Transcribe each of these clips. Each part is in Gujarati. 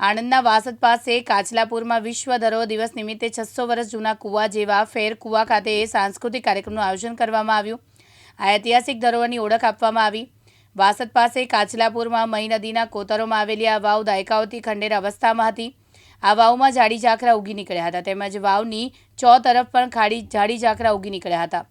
આણંદના વાસદ પાસે કાચલાપુરમાં વિશ્વ ધરોહર દિવસ નિમિત્તે છસો વર્ષ જૂના કુવા જેવા ફેર કુવા ખાતે સાંસ્કૃતિક કાર્યક્રમનું આયોજન કરવામાં આવ્યું. આ ઐતિહાસિક ધરોહરની ઓળખ આપવામાં આવી. વાસદ પાસે કાચલાપુરમાં મહી નદીના કોતરોમાં આવેલી આ વાવ દાયકાઓથી ખંડેર અવસ્થામાં હતી. આ વાવમાં જાડી ઝાખરા ઉગી નીકળ્યા હતા. તેમજ વાવની ચો તરફ પણ ખાડી જાડી ઝાકરા ઉગી નીકળ્યા હતા.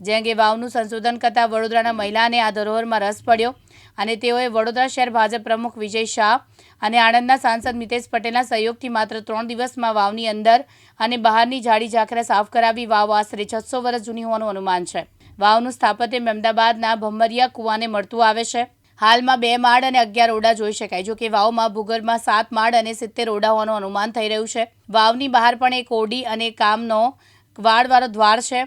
જે અંગે વાવનું સંશોધન કરતા વડોદરાના મહિલાને આ ધરોહરમાં રસ પડ્યો. અને તેઓએ વડોદરા શહેર ભાજપ પ્રમુખ વિજય શાહ અને આણંદના સાંસદ મિતેશ પટેલના સહયોગથી માત્ર ત્રણ દિવસમાં વાવની અંદર અને બહારની જાડી ઝાંખરા સાફ કરાવી વાવ આશરે છસો વર્ષ જૂની હોવાનું અનુમાન છે. વાવનું સ્થાપત્ય અમદાવાદના ભમરિયા કુવાને મળતું આવે છે. હાલમાં બે માળ અને અગિયાર ઓરડા જોઈ શકાય જો કે વાવમાં ભૂગર્ભમાં સાત માળ અને સિત્તેર ઓરડા હોવાનું અનુમાન થઈ રહ્યું છે. વાવની બહાર પણ એક ઓરડી અને કામનો વાળવાળો દ્વાર છે.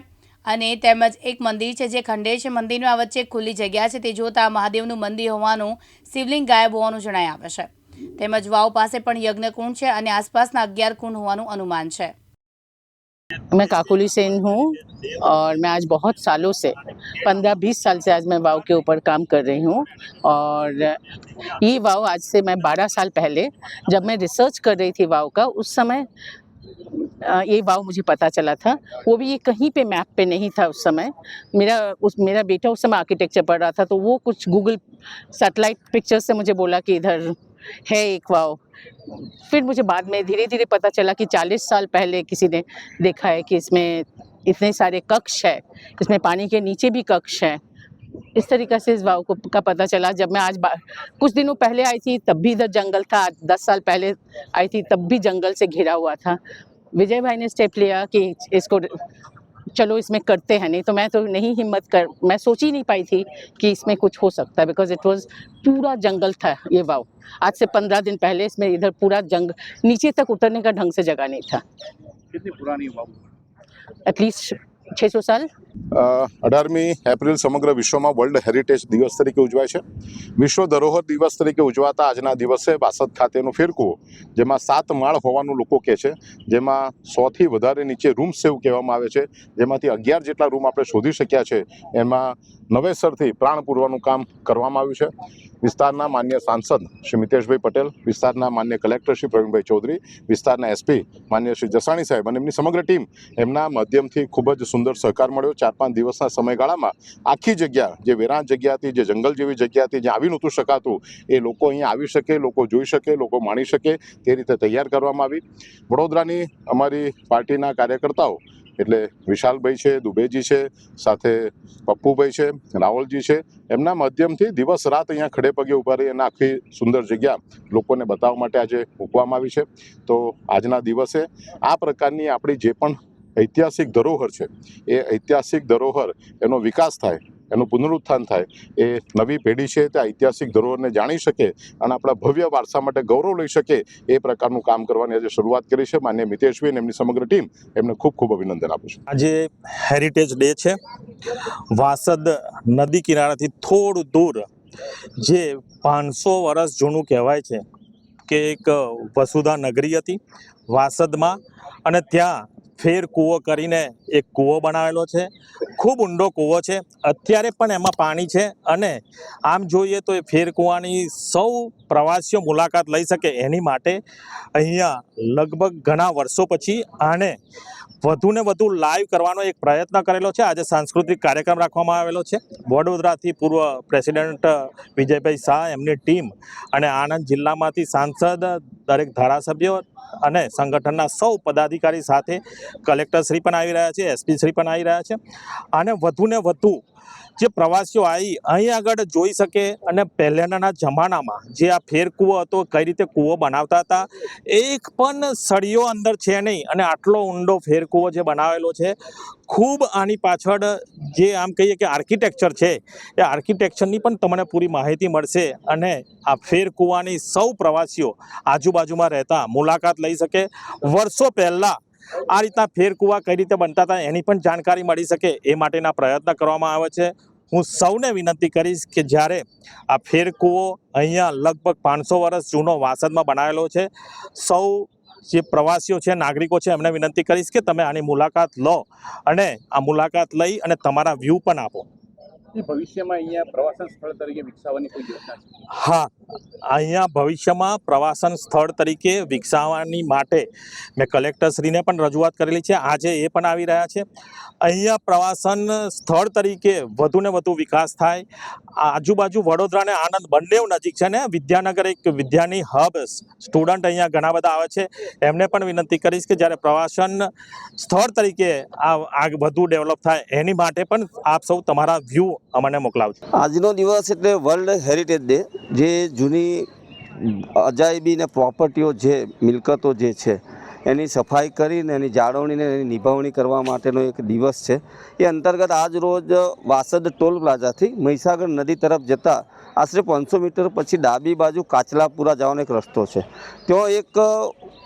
અને તેમજ એક મંદિર છે જે ખંડેર છે મંદિરમાં વચ્ચે એક ખુલ્લી જગ્યા છે તે જોતા મહાદેવનું મંદિર હોવાનું શિવલિંગ ગાયબ હોવાનું જણાઈ આવે છે તેમજ વાવ પાસે પણ યજ્ઞકુંડ છે અને આસપાસના અગિયાર કુંડ હોવાનું અનુમાન છે मैं काकुली सेन हूँ और मैं आज बहुत सालों से पंद्रह बीस साल से आज मैं वाव के ऊपर काम कर रही हूँ और ये वाव आज से मैं बारह साल पहले जब मैं रिसर्च कर रही थी वाव का उस समय अ, ये वाव मुझे पता चला था। वो भी ये कहीं पे मैप पे नहीं था उस समय। मेरा उस, मेरा बेटा उस समय आर्किटेक्चर पढ़ रहा था तो वो कुछ गूगल सैटेलाइट पिक्चर से मुझे बोला कि इधर है एक वाव। फिर मुझे बाद में धीरे धीरे पता चला कि 40 साल पहले किसी ने देखा है कि इसमें इतने सारे कक्ष है, इसमें पानी के नीचे भी कक्ष है। इस तरीक़ा से इस वाव को, का पता चला। जब मैं आज कुछ दिनों पहले आई थी, तब भी इधर जंगल था। आज दस साल पहले आई थी, तब भी जंगल से घिरा हुआ था। विजय भाई ने स्टेप लिया कि इसको चलो इसमें करते हैं नहीं तो मैं तो नहीं हिम्मत कर मैं सोच ही नहीं पाई थी कि इसमें कुछ हो सकता है बिकॉज़ इट वॉज़ पूरा जंगल था ये वाव। आज से पंद्रह दिन पहले इसमें इधर पूरा जंग नीचे तक उतरने का ढंग से जगह नहीं था। कितनी पुरानी वाव? एटलीस्ट છે સુશાલ અઢારમી એપ્રિલ સમગ્ર વિશ્વમાં વર્લ્ડ હેરિટેજ દિવસ તરીકે ઉજવાય છે. વિશ્વ ધરોહર દિવસ તરીકે ઉજવાતા આજના દિવસે બાસદ ખાતેનું ફિરકું જેમાં સાત માળ હોવાનું લોકો કહે છે. જેમાં સોથી વધારે નીચે રૂમ સેવ કહેવામાં આવે છે. જેમાંથી અગિયાર જેટલા રૂમ આપણે શોધી શક્યા છે. એમાં નવેસરથી પ્રાણ પૂરવાનું કામ કરવામાં આવ્યું છે. વિસ્તારના માન્ય સાંસદ શ્રી મિતેશભાઈ પટેલ, વિસ્તારના માન્ય કલેક્ટર શ્રી પ્રવીણભાઈ ચૌધરી, વિસ્તારના એસપી માન્ય શ્રી જસાણી સાહેબ અને એમની સમગ્ર ટીમ એમના માધ્યમથી ખૂબ જ સુંદર સહકાર મળ્યો. ચાર પાંચ દિવસના સમયગાળામાં આખી જગ્યા, જે વેરાન જગ્યા હતી, જે જંગલ જેવી જગ્યા હતી, જ્યાં આવી નહોતું શકાતું, એ લોકો અહીંયા આવી શકે, લોકો જોઈ શકે, લોકો માણી શકે, તે રીતે તૈયાર કરવામાં આવી. વડોદરાની અમારી પાર્ટીના કાર્યકર્તાઓ એટલે વિશાલભાઈ છે, દુબેજી છે, સાથે પપ્પુભાઈ છે, રાવલજી છે. એમના માધ્યમથી દિવસ રાત અહીંયા ખડે પગે ઊભા રહી અને આખી સુંદર જગ્યા લોકોને બતાવવા માટે આજે મૂકવામાં આવી છે. તો આજના દિવસે આ પ્રકારની આપણી જે પણ ઐતિહાસિક ધરોહર છે, એ ઐતિહાસિક ધરોહર એનો વિકાસ થાય એનું પુનરુત્થાન થાય. એ નવી પેઢી છે તે ઐતિહાસિક ધરોહરને જાણી શકે અને આપણા ભવ્ય વારસા માટે ગૌરવ લઈ શકે એ પ્રકારનું કામ કરવાની આજે શરૂઆત કરી છે. માન્ય મિતેશભાઈ અને એમની સમગ્ર ટીમ એમને ખૂબ ખૂબ અભિનંદન આપું છું. આજે હેરિટેજ ડે છે. વાસદ નદી કિનારાથી થોડું દૂર, જે પાંચસો વર્ષ જૂનું કહેવાય છે, કે એક વસુધા નગરી હતી. વાસદમાં અને ત્યાં ફેર કૂવો કરીને એક કૂવો બનાવેલો છે. ખૂબ ઊંડો કૂવો છે. અત્યારે પણ એમાં પાણી છે અને આમ જોઈએ તો એ ફેર કૂવાની સૌ પ્રવાસીઓ મુલાકાત લઈ શકે એની માટે અહીંયા લગભગ ઘણા વર્ષો પછી આને વધુને વધુ લાઈવ કરવાનો એક પ્રયત્ન કરેલો છે. આજે સાંસ્કૃતિક કાર્યક્રમ રાખવામાં આવેલો છે. વડોદરાથી પૂર્વ પ્રેસિડેન્ટ વિજયભાઈ શાહ, એમની ટીમ અને આણંદ જિલ્લામાંથી સાંસદ, દરેક ધારાસભ્યો અને સંગઠનના સૌ પદાધિકારી સાથે કલેક્ટરશ્રી પણ આવી રહ્યા છે એસપી શ્રી પણ આવી રહ્યા છે. અને વધુને વધુ જે પ્રવાસીઓ આવી અહીં આગળ જોઈ શકે અને પહેલાના જમાનામાં જે આ ફેર કૂવો હતો, કઈ રીતે કૂવો બનાવતા હતા, એક પણ સળિયો અંદર છે નહીં અને આટલો ઊંડો ફેર કૂવો જે બનાવેલો છે, ખૂબ આની પાછળ જે આમ કહીએ કે આર્કિટેક્ચર છે, એ આર્કિટેક્ચરની પણ તમને પૂરી માહિતી મળશે અને આ ફેર કૂવાની સૌ પ્રવાસીઓ આજુબાજુમાં રહેતા મુલાકાત લઈ શકે. વર્ષો પહેલાં આ રીતના ફેરકુવા કઈ રીતે બનતા હતા એની પણ જાણકારી મળી શકે એ માટેના પ્રયત્ન કરવામાં આવે છે. હું સૌને વિનંતી કરીશ કે જ્યારે આ ફેરકુવો અહીંયા લગભગ પાંચસો વર્ષ જૂનો વાસદમાં બનાવેલો છે, સૌ જે પ્રવાસીઓ છે, નાગરિકો છે, એમને વિનંતી કરીશ કે તમે આની મુલાકાત લો અને આ મુલાકાત લઈ અને તમારા વ્યૂ પણ આપો. ભવિષ્યમાં અહીંયા પ્રવાસન સ્થળ તરીકે વિકસાવવાની હા, અહીંયા ભવિષ્યમાં પ્રવાસન સ્થળ તરીકે વિકસાવવાની માટે મેં કલેક્ટરશ્રીને પણ રજૂઆત કરેલી છે. આજે એ પણ આવી રહ્યા છે. અહીંયા પ્રવાસન સ્થળ તરીકે વધુને વધુ વિકાસ થાય. આજુબાજુ વડોદરા અને આનંદ બંને નજીક છે ને વિદ્યાનગર એક વિદ્યાની હબ સ્ટુડન્ટ અહીંયા ઘણા બધા આવે છે. એમને પણ વિનંતી કરીશ કે જ્યારે પ્રવાસન સ્થળ તરીકે આ વધુ ડેવલપ થાય એની માટે પણ આપ સૌ તમારા વ્યૂ અમને મોકલાવજો. આજનો દિવસ એટલે વર્લ્ડ હેરિટેજ ડે જે જૂની અજાયબી ને પ્રોપર્ટીઓ જે, મિલકતો જે છે, એની સફાઈ કરીને, એની જાળવણીને, એની નિભાવણી કરવા માટેનો એક દિવસ છે. એ અંતર્ગત આજ રોજ વાસદ ટોલ પ્લાઝાથી મહીસાગર નદી તરફ જતાં આશરે પાંચસો મીટર પછી ડાબી બાજુ કાચલાપુરા જવાનો એક રસ્તો છે. ત્યાં એક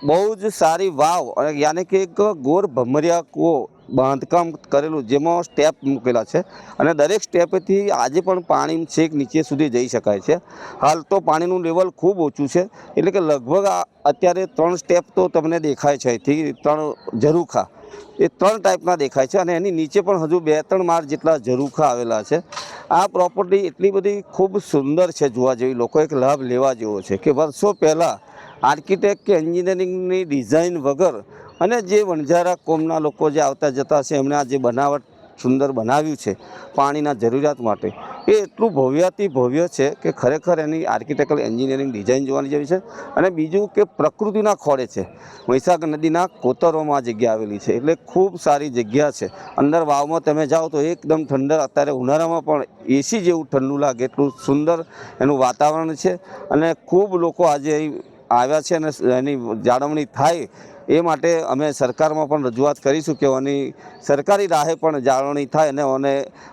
બહુ જ સારી વાવ યાને કે એક ગોર ભમરિયા કૂવો બાંધકામ કરેલું, જેમાં સ્ટેપ મૂકેલા છે. અને દરેક સ્ટેપેથી આજે પણ પાણી છેક નીચે સુધી જઈ શકાય છે. હાલ તો પાણીનું લેવલ ખૂબ ઓછું છે. એટલે કે લગભગ અત્યારે ત્રણ સ્ટેપ તો તમને દેખાય છે. અહીંથી ત્રણ ઝરૂખા. એ ત્રણ ટાઈપના દેખાય છે અને એની નીચે પણ હજુ બે ત્રણ માળ જેટલા ઝરૂખા આવેલા છે. આ પ્રોપર્ટી એટલી બધી ખૂબ સુંદર છે જોવા જેવી. લોકો એક લાભ લેવા જેવો છે કે વર્ષો પહેલાં આર્કિટેક્ટ કે એન્જિનિયરિંગની ડિઝાઇન વગર અને જે વણઝારા કોમના લોકો જે આવતા જતા છે એમણે આ જે બનાવટ સુંદર બનાવ્યું છે પાણીના જરૂરિયાત માટે, એ એટલું ભવ્યાતિ ભવ્ય છે કે ખરેખર એની આર્કિટેક્ચર એન્જિનિયરિંગ ડિઝાઇન જોવાની જેવી છે. અને બીજું કે પ્રકૃતિના ખોળે છે. મહીસાગર નદીના કોતરોમાં જગ્યા આવેલી છે. એટલે ખૂબ સારી જગ્યા છે. અંદર વાવમાં તમે જાઓ તો એકદમ ઠંડર, અત્યારે ઉનાળામાં પણ એસી જેવું ઠંડુ લાગે, એટલું સુંદર એનું વાતાવરણ છે. અને ખૂબ લોકો આજે આવ્યા છે અને એની જાળવણી થાય એ માટે અમે સરકારમાં પણ રજૂઆત કરીશું કે આની સરકારી રાહે પણ જાળવણી થાય અને અને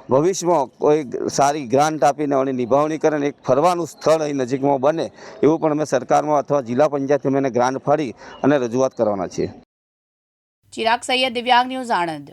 ભવિષ્યમાં કોઈ સારી ગ્રાન્ટ આપીને એની નિભાવણી કરે અને એક ફરવાનું સ્થળ અહીં નજીકમાં બને એવું પણ અમે સરકારમાં અથવા જિલ્લા પંચાયતમાં એને ગ્રાન્ટ ફાડી અને રજૂઆત કરવાના છીએ. ચિરાગ સૈયદ દિવ્યાંગ ન્યૂઝ આણંદ.